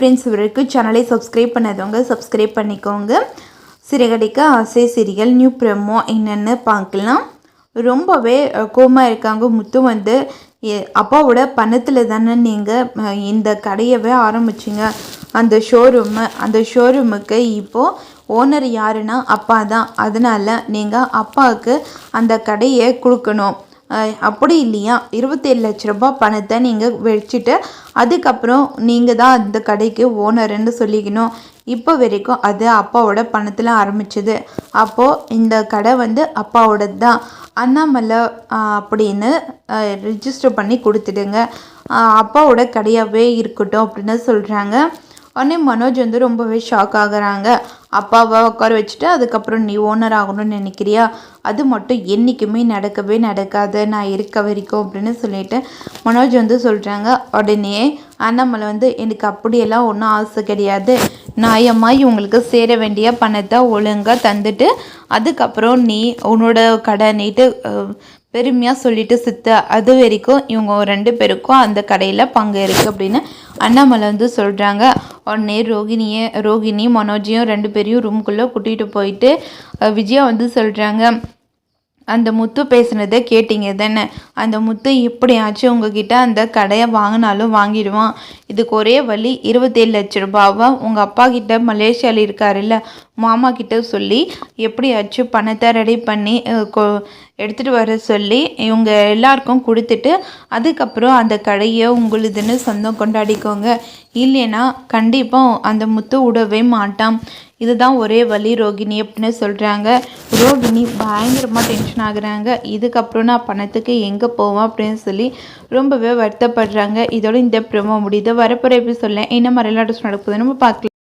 Friends இவருக்கு சேனலை subscribe பண்ணாதவங்க சப்ஸ்கிரைப் பண்ணிக்கோங்க. சிறகடிக்க ஆசை சிறிகள் நியூ ப்ரெமோ என்னென்னு பார்க்கலாம். ரொம்பவே கோமா இருக்காங்க. முத்து வந்து எ- அப்பாவோட பணத்தில் தானே நீங்கள் இந்த கடையவே ஆரம்பிச்சிங்க. அந்த ஷோரூமு அந்த ஷோரூமுக்கு இப்போது ஓனர் யாருன்னா அப்பா தான் அதனால் நீங்கள் அப்பாவுக்கு அந்த கடையை கொடுக்கணும். அப்படி இல்லையா? இருபத்தேழு லட்ச ரூபாய் பணத்தை நீங்கள் வச்சுட்டு அதுக்கப்புறம் நீங்கள் தான் அந்த கடைக்கு ஓனருன்னு சொல்லிக்கணும். இப்போ வரைக்கும் அது அப்பாவோட பணத்தில் ஆரம்பிச்சது. அப்போது இந்த கடை வந்து அப்பாவோடது தான் அண்ணாமலை அப்படின்னு ரிஜிஸ்டர் பண்ணி கொடுத்துடுங்க. அப்பாவோட கடையாகவே இருக்கட்டும் அப்படின்னு சொல்கிறாங்க உடனே மனோஜ் வந்து ரொம்பவே ஷாக் ஆகுறாங்க. அப்பாவை உட்கார வச்சுட்டு அதுக்கப்புறம் நீ ஓனர் ஆகணும்னு நினைக்கிறியா? அது மட்டும் என்றைக்குமே நடக்கவே நடக்காது. நான் இருக்க வரைக்கும் அப்படின்னு சொல்லிட்டு மனோஜ் வந்து சொல்கிறாங்க உடனே அண்ணாமலை வந்து எனக்கு அப்படியெல்லாம் ஒன்றும் ஆசை கிடையாது. நியாயமாக இவங்களுக்கு சேர வேண்டிய பணத்தை ஒழுங்காக தந்துட்டு அதுக்கப்புறம் நீ உன்னோட கடனிட்டு பெருமையாக சொல்லிட்டு சித்த. அது வரைக்கும் இவங்க ரெண்டு பேருக்கும் அந்த கடையில் பங்கு இருக்குது அப்படின்னு அண்ணாமலை வந்து சொல்கிறாங்க உடனே ரோகிணியை ரோகிணி மனோஜையும் ரெண்டு பேரையும் ரூம்குள்ளே கூட்டிகிட்டு போயிட்டு விஜயா வந்து சொல்கிறாங்க அந்த முத்து பேசுனதை கேட்டீங்க தானே? அந்த முத்து எப்படியாச்சும் உங்ககிட்ட அந்த கடையை வாங்கினாலும் வாங்கிடுவான். இதுக்கு ஒரே வழி இருபத்தேழு லட்ச ரூபாவை உங்கள் அப்பா கிட்ட மலேசியாவில் இருக்காருல்ல மாமா கிட்ட சொல்லி எப்படியாச்சும் பணத்தை ரெடி பண்ணி கொ- எடுத்துகிட்டு வர சொல்லி இவங்க எல்லாருக்கும் கொடுத்துட்டு அதுக்கப்புறம் அந்த கடையை உங்களுதுன்னு சொந்தம் கொண்டாடிக்கோங்க. இல்லைன்னா கண்டிப்பாக அந்த முத்து விடவே மாட்டான். இதுதான் ஒரே வழி ரோகிணி அப்படின்னு சொல்கிறாங்க ரோகிணி பயங்கரமாக டென்ஷன் ஆகுறாங்க. இதுக்கப்புறம் நான் பணத்துக்கு எங்கே போவேன் அப்படின்னு சொல்லி ரொம்பவே வருத்தப்படுறாங்க. இதோட இந்த ப்ரோமோ முடியுது. வரப்போகிற எப்படி சொல்ல என்ன மாதிரி நடக்குதுன்னு நம்ம பார்க்கலாம்.